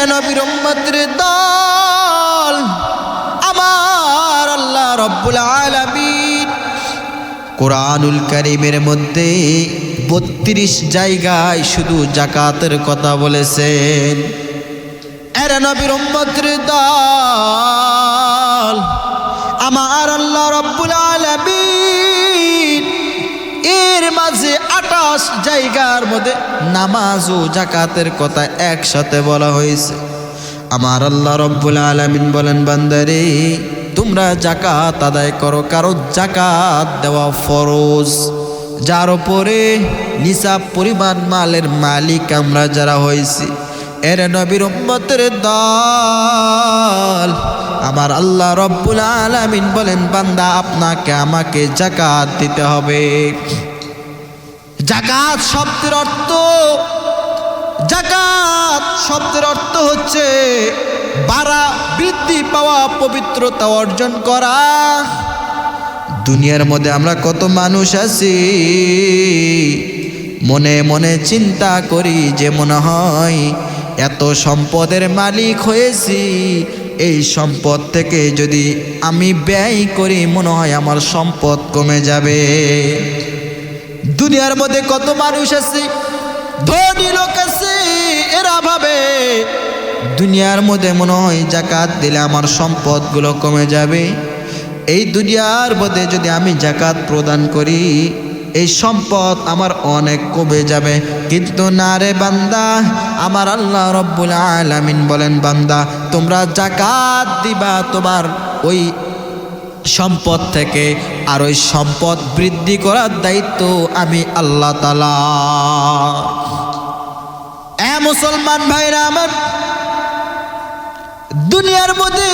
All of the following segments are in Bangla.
এরে নবীর দল আমার আল্লাহ রব্বুল কোরআনুল কারিমের মধ্যে বত্রিশ জায়গায় শুধু জাকাতের কথা বলেছেন। এরা নবীর দল আমার আল্লাহ রব্বুল মাঝে আটাশ জায়গার মধ্যে নামাজ ও জাকাতের কথা একসাথে বলা হয়েছে। আমার আল্লাহ রব্বুল আলামিন বলেন, বান্দারে, তোমরা জাকাত আদায় করো কারও জাকাত দেওয়া ফরজ। যার ওপরে নিসাব পরিমাণ মালের মালিক আমরা যারা হয়েছি, এর নবীর উম্মতের দল। আমার আল্লাহ রব্বুল আলামিন বলেন, বান্দা, আপনাকে, আমাকে জাকাত দিতে হবে। জাকাত শব্দের অর্থ, জাকাত শব্দের অর্থ হচ্ছে বাড়া বৃদ্ধি পাওয়া, পবিত্রতা অর্জন করা। দুনিয়ার মধ্যে আমরা কত মানুষ আছি, মনে মনে চিন্তা করি যে মনে হয় এত সম্পদের মালিক হয়েছি, এই সম্পদ থেকে যদি আমি ব্যয় করি মনে হয় আমার সম্পদ কমে যাবে। দুনিয়ার মধ্যে কত মানুষ আছে, ধনী লোক আছে, এরা ভাবে দুনিয়ার মধ্যে মনে হয় জাকাত দিলে আমার সম্পদগুলো কমে যাবে। এই দুনিয়ার মধ্যে যদি আমি জাকাত প্রদান করি, এই সম্পদ আমার অনেক কমে যাবে। কিন্তু না রে বান্দা, আমার আল্লাহ রব্বুল আলামিন বলেন, বান্দা, তোমরা জাকাত দিবা তোমার ওই সম্পদ থেকে আর ওই সম্পদ বৃদ্ধি করার দায়িত্ব আমি আল্লাহ তালা এ মুসলমান ভাইরা আমার, দুনিয়ার মধ্যে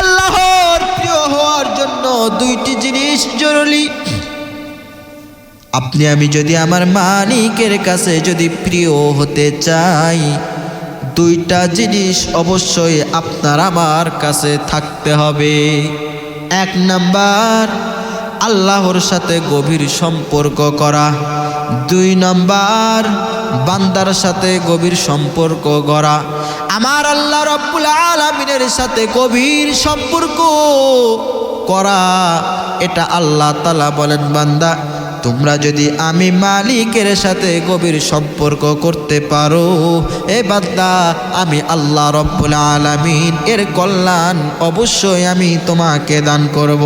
আল্লাহর প্রিয় হওয়ার জন্য দুইটি জিনিস জরুরি। আপনি, আমি যদি আমার মালিকের কাছে যদি প্রিয় হতে চাই, দুইটা জিনিস অবশ্যই আপনার আমার কাছে থাকতে হবে। এক নাম্বার, আল্লাহর সাথে গভীর সম্পর্ক করা। দুই নাম্বার, বান্দার সাথে গভীর সম্পর্ক করা আমার আল্লাহ রব্বুল আলমিনের সাথে গভীর সম্পর্ক করা। এটা আল্লাহ তালা বলেন, বান্দা তোমরা যদি আমি মালিকের সাথে গভীর সম্পর্ক করতে পারো, এ বাদ্দা আমি আল্লাহ রব্বুল আলামিন, এর কল্যাণ অবশ্যই আমি তোমাকে দান করব।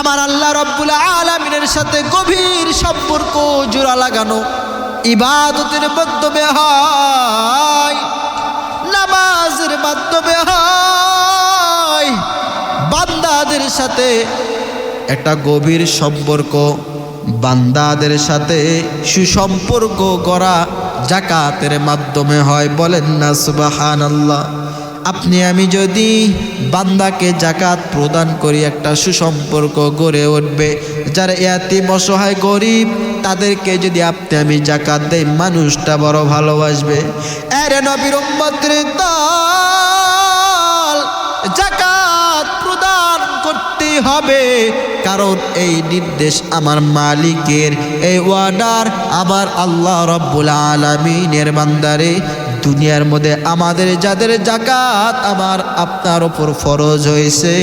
আমার আল্লাহ রব্বুল আলামিনের সাথে গভীর সম্পর্ক জোড়া লাগানো, ইবাদতের মাধ্যমে হয়, নামাজের মাধ্যমে হয়, বান্দাদের সাথে একটা গভীর সম্পর্ক, বান্দাদের সাথে সুসম্পর্ক করা জাকাতের মাধ্যমে হয়। বলেন না সুবাহান আল্লাহ আপনি, আমি যদি বান্দাকে জাকাত প্রদান করি, একটা সুসম্পর্ক গড়ে উঠবে। যারা এতিম অসহায় গরিব, তাদেরকে যদি আপনি, আমি জাকাত দেই, মানুষটা বড় ভালোবাসবে। এরে নবীর জাকাত হবে। কারণ এই নির্দেশ আমার মালিকের। এই ওয়ার্ডার আমার আল্লাহ রব্বুল আলমিনের বান্দারে। দুনিয়ার মধ্যে আমাদের যাদের জাকাত আমার আপনার ওপর ফরজ হয়েছে,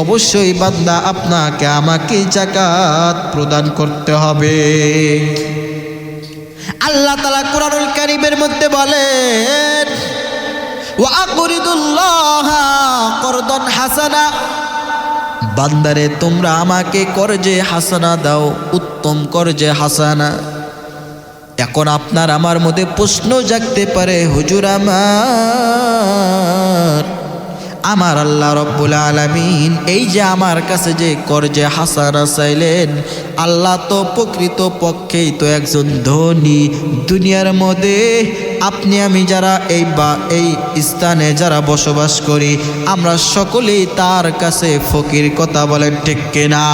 অবশ্যই বান্দা আপনাকে আমাকে জাকাত প্রদান করতে হবে। আল্লাহ তালা কোরআনুল কারিমের মধ্যে বলেন ওয়াকুরিদুল্লাহ করদন হাসানা বান্দারে, তোমরা আমাকে করজে হাসানা দাও, উত্তম করজে হাসানা। এখন আপনার আমার মধ্যে প্রশ্ন জাগতে পারে, হুজুর আমার। আমার আল্লাহ রব্বুল আলমিন, এই যে আমার কাছে যে করজে হাসানা চাইলেন আল্লাহ তো প্রকৃত পক্ষেই তো একজন ধনী। দুনিয়ার মধ্যে আপনি, আমি যারা এই বা, এই স্থানে যারা বসবাস করি, আমরা সকলেই তার কাছে ফকির কথা বলেন, ঠিক কিনা?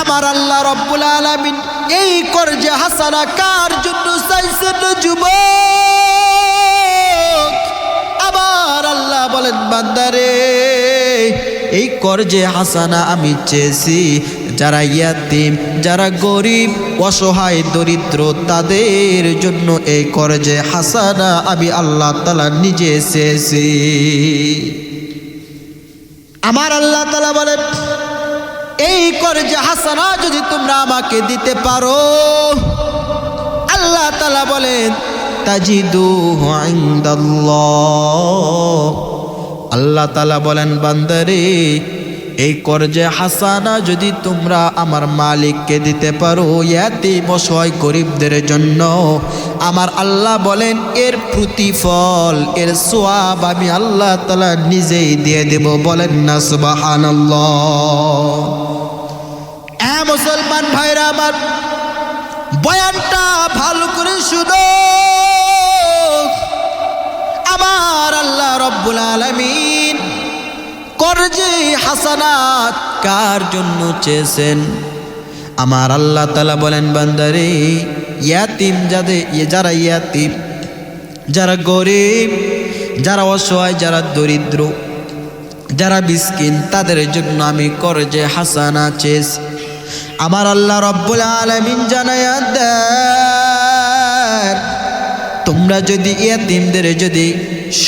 আমার আল্লাহ রব্বুল আলমিন, এই করজে হাসারা কার জন্য চাইছেন যুবক? বলেন, বান্দারে, এই করজে হাসানা আমি চেয়েছি। যারা ইয়াতিম, যারা গরিব, অসহায়, দরিদ্র, তাদের জন্য এই করজে হাসানা আমি আল্লাহ তালা নিজে এসেছি আমার আল্লাহ তালা বলে এই করজে হাসানা যদি তোমরা আমাকে দিতে পারো, আল্লাহ তালা বলেন তাজিদু আল্লাহ তালা বলেন, বান্দারে, এই করজে হাসানা যদি তোমরা আমার মালিককে দিতে পারো ইয়াতি বসয় গরিবদের জন্য। আমার আল্লাহ বলেন, এর প্রতিফল, এর সোয়াব আমি আল্লাহ তালা নিজেই দিয়ে দেব। বলেন না সুবাহান হ্যাঁ মুসলমান ভাইরা আমার বয়ানটা ভালো করে শুনো। আমার আল্লাহ রব্বুল আলমিন করজে হাসানাত কার জন্য চেয়েছেন? আমার আল্লাহ তালা বলেন, বান্দারে, ইয়াতিম যাদের যারা ইয়াতিম, যারা গরিব, যারা অসহায়, যারা দরিদ্র, যারা বিস্কিন তাদের জন্য আমি করজে হাসানা চেয়েছি। আমার আল্লাহ রব্বুল আলমিন জানায়া দেন, তোমরা যদি ইয়াতিমদের যদি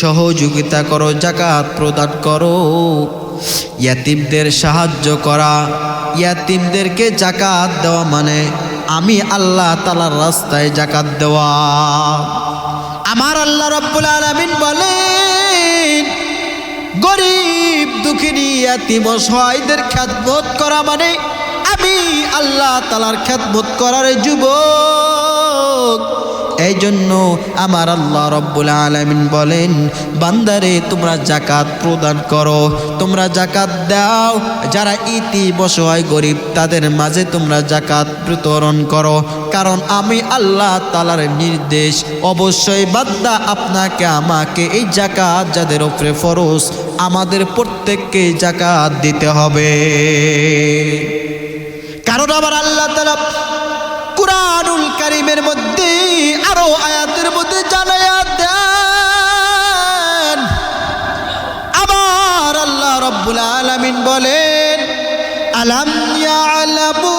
সহযোগিতা করো, জাকাত প্রদান করো। ইয়াতিমদের সাহায্য করা, ইয়াতিমদেরকে জাকাত দেওয়া মানে আমি আল্লাহ তালার রাস্তায় জাকাত দেওয়া। আমার আল্লাহ রব্বুল আলমিন বলেন, গরিব, দুঃখিনী, ইয়াতিম অসহায়দের খ্যাতবোধ করা মানে আমি আল্লাহ তালার খ্যাতবোধ করার যুবক। এই জন্য আমার আল্লাহ রব্বুল আলমিন বলেন, বান্দারে, তোমরা জাকাত প্রদান করো, তোমরা জাকাত দাও। যারা ইতি বসহায় গরিব, তাদের মাঝে তোমরা জাকাত বিতরণ করো। কারণ আমি আল্লাহ তালার নির্দেশ, অবশ্যই বাদ্দা আপনাকে, আমাকে এই জাকাত যাদের ওপরে ফরজ, আমাদের প্রত্যেককে জাকাত দিতে হবে। কারণ আমার আল্লাহ তালা কুরআনুল কারিমের মধ্যে আলামিন বলেন, আলাম ইয়ালামু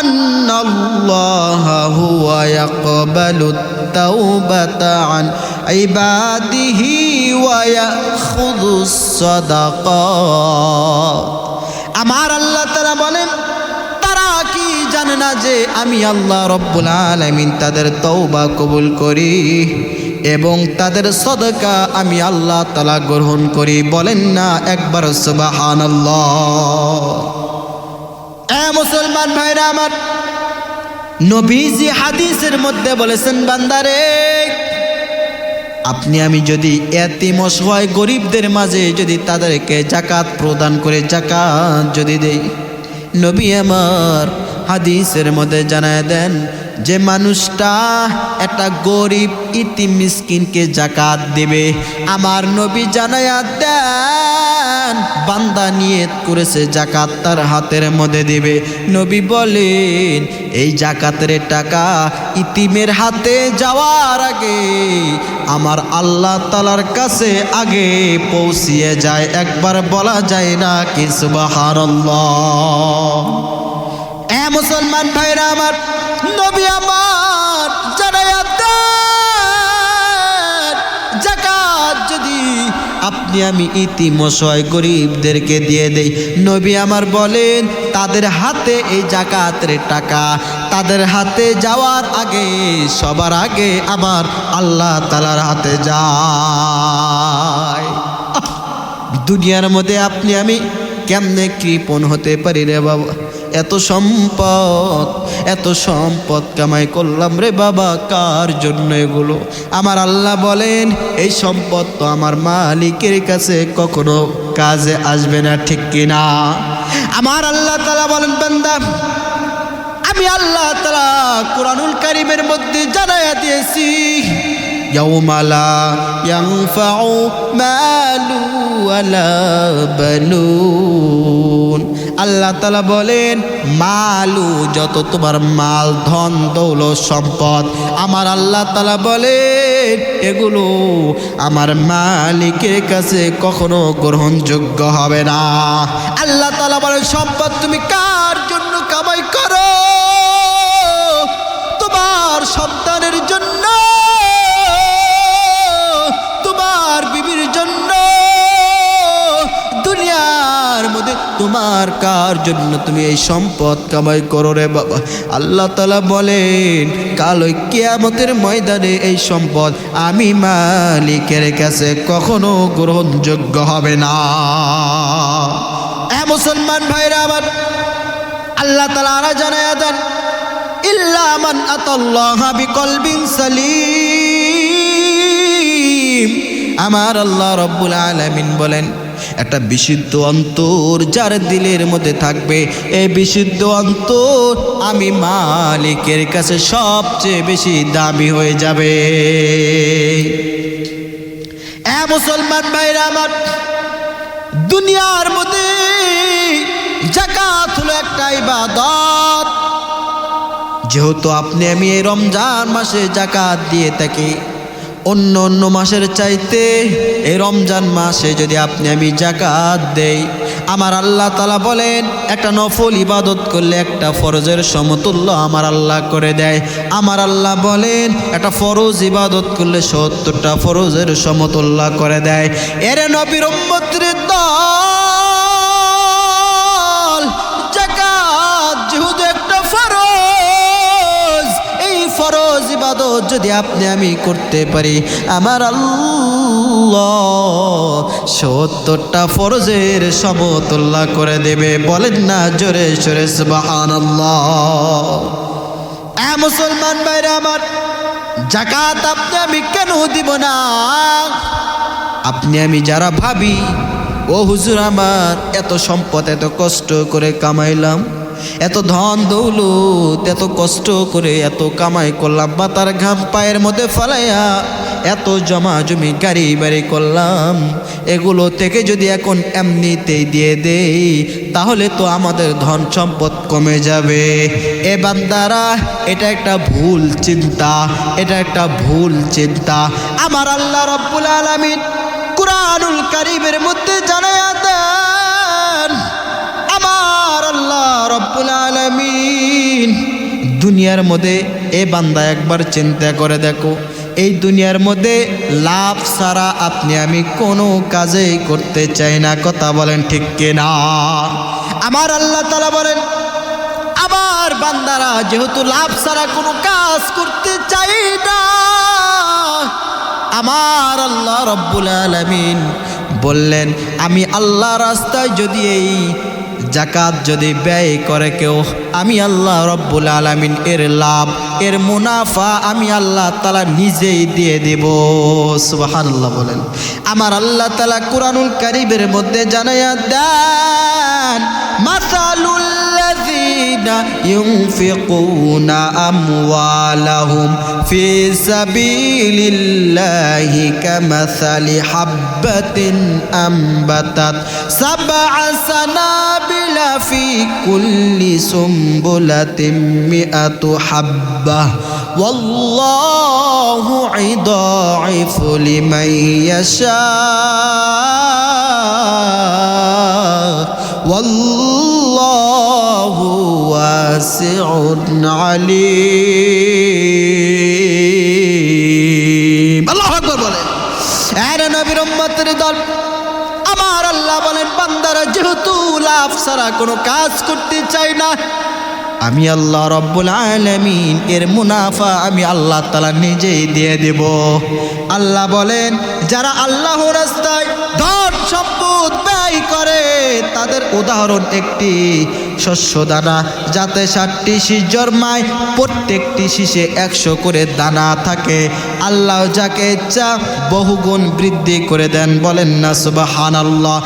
আন্নাল্লাহ হুয়া ইয়াকবালু তাওবাতা আন ইবাদিহি ওয়া ইয়াখুযু সাদাকাত আমার আল্লাহ তাআলা বলেন, তারা কি জানে না যে আমি আল্লাহ রব্বুল আলমিন তাদের তৌবা কবুল করি? এবং তাদের সদকা আমি আল্লাহ তালা গ্রহণ করি। বলেন না একবার সুবাহান মুসলমান ভাইরা আমার নবীজি হাদিসের মধ্যে বলেছেন, বান্দারে, আপনি আমি যদি এতিম অসহায় গরিবদের মাঝে যদি তাদেরকে জাকাত প্রদান করে জাকাত যদি দেই, নবী আমার হাদিসের মধ্যে জানায় দেন যে মানুষটা একটা গরিব ইতি মিসকিনকে জাকাত দেবে। আমার নবী জানায়া দেন, বান্দা নিয়ত করেছে, জাকাত তার হাতের মধ্যে দেবে। নবী বলেন, এই জাকাতের টাকা ইতিমের হাতে যাওয়ার আগে আমার আল্লাহ তালার কাছে আগে পৌঁছিয়ে যায়। একবার বলা যায় না কি সুবাহার এ মুসলমান ভাইরা আমার, নবী আমার জাকাত যদি আপনি আমি ইতিমশয় গরিবদেরকে দিয়ে দেই, নবী আমার বলেন, তাদের হাতে এই জাকাতের টাকা, তাদের হাতে যাওয়ার আগে, সবার আগে আমার আল্লাহ তালার হাতে যায়। দুনিয়ার মধ্যে আপনি আমি কেমনে কৃপণ হতে পারি রে বাবা? এত সম্পদ এত সম্পদ কামাই করলাম রে বাবা কার জন্য এগুলো আমার আল্লাহ বলেন এই সম্পদ তো আমার মালিকের কাছে কখনো কাজে আসবে না ঠিক কিনা আমার আল্লাহ তালা বলেন বান্দা আমি আল্লাহ তালা কোরআনুল কারিমের মধ্যে জানাইয়া দিয়েছি يوم لا ينفع مال ولا بنون আল্লাহ তালা বলেন, মালু যত তোমার মাল, ধন দৌল সম্পদ, আমার আল্লাহ তালা বলেন, এগুলো আমার মালিকের কাছে কখনো গ্রহণযোগ্য হবে না। আল্লাহ তালা বলেন, সম্পদ তুমি কার জন্য কামাই করো? তোমার কার জন্য তুমি এই সম্পদ কামাই করো রে বাবা? আল্লাহ তালা বলেন, কাল কেয়ামতের ময়দানে এই সম্পদ আমি মালিকের কাছে কখনো গ্রহণযোগ্য হবে না। এ মুসলমান ভাইরা আমার, আল্লাহ তালা আরা জানায় দেন ইল্লামান আতাল্লাহ বিকলবিন সালিম। আমার আল্লাহ রব্বুল আলামিন বলেন একটা বিশুদ্ধ অন্তর যার দিলের মধ্যে থাকবে। এই বিশুদ্ধ অন্তর আমি মালিকের কাছে সবচেয়ে বেশি দামি হয়ে যাবে। এ মুসলমান ভাইরা আমার, দুনিয়ার মধ্যে জাকাত হলো একটা ইবাদত। যেহেতু আপনি আমি এই রমজান মাসে জাকাত দিয়ে থাকি অন্য অন্য মাসের চাইতে এই রমজান মাসে যদি আপনি আমি জাকাত দেই, আমার আল্লাহ তালা বলেন, একটা নফল ইবাদত করলে একটা ফরজের সমতুল্য আমার আল্লাহ করে দেয়। আমার আল্লাহ বলেন, একটা ফরজ ইবাদত করলে সত্তরটা ফরজের সমতুল্য করে দেয়। এর নবীর দল ইবাদত যদি আপনি আমি করতে পারি, আমার আল্লাহ সত্তরটা ফরজের সমতুল্লাহ করে দেবে। বলেন না জোরে সরে সুবাহান মুসলমান ভাইরা আমার জাকাত আপনি আমি কেন দিব না? আপনি আমি যারা ভাবি, ও হুজুর আমার, এত সম্পদ, এত কষ্ট করে কামাইলাম। এত ধন দৌলত, এত কষ্ট করে এত কামাই করলাম মাতার ঘাম পায়ের মধ্যে ফালাইয়া এত জমা জমি গাড়ি বাড়ি করলাম। এগুলো থেকে যদি এখন এমনিতেই দিয়ে দেই, তাহলে তো আমাদের ধন সম্পদ কমে যাবে। এ বান্দারা, এটা একটা ভুল চিন্তা, এটা একটা ভুল চিন্তা। আমার আল্লাহ রব্বুল আলমিন কুরআনুল কারিমের মধ্যে জানায়া দেন রব্বুল আলামিন। দুনিয়ার মধ্যে এ বান্দা একবার চিন্তা করে দেখো। এই দুনিয়ার মধ্যে লাভ ছাড়া আপনি আমি কোনো কাজেই করতে চাই না। কথা বলেন ঠিক কিনা? আমার আল্লাহ তালা বলেন, আমার বান্দারা যেহেতু লাভ ছাড়া কোনো কাজ করতে চাই না, আমার আল্লাহ রব্বুল আলমিন বললেন, আমি আল্লাহ রাস্তায় যদি এই জাকাত যদি ব্যয় করে কেউ আমি আল্লাহ রব্বুল আলমিন এর লাভ এর মুনাফা আমি আল্লাহ তালা নিজেই দিয়ে দেব সুবাহান আল্লাহ বলেন আমার আল্লাহ তালা কোরআনুল কারিবের মধ্যে জানাইয়া দেন মাসালুল الذين ينفقون أموالهم في سبيل الله كمثل حبة أنبتت سبع سنابل في كل سنبلة مئة حبة. والله يضاعف لمن يشاء. ছাড়া কোনো কাজ করতে চাই না। আমি আল্লাহ রব্বুল আলমিন, এর মুনাফা আমি আল্লাহ তালা নিজেই দিয়ে দেব। আল্লাহ বলেন, যারা আল্লাহ রাস্তায় ধন সম্পদ ব্যয় করে, তাদের উদাহরণ একটি, শস্য দানা, যাতে ষাটটি শীষ জন্মায়, প্রত্যেকটি শীষে একশো করে দানা থাকে। আল্লাহ যাকে ইচ্ছা বহুগুণ বৃদ্ধি করে দেন, বলেন না সুবাহান আল্লাহ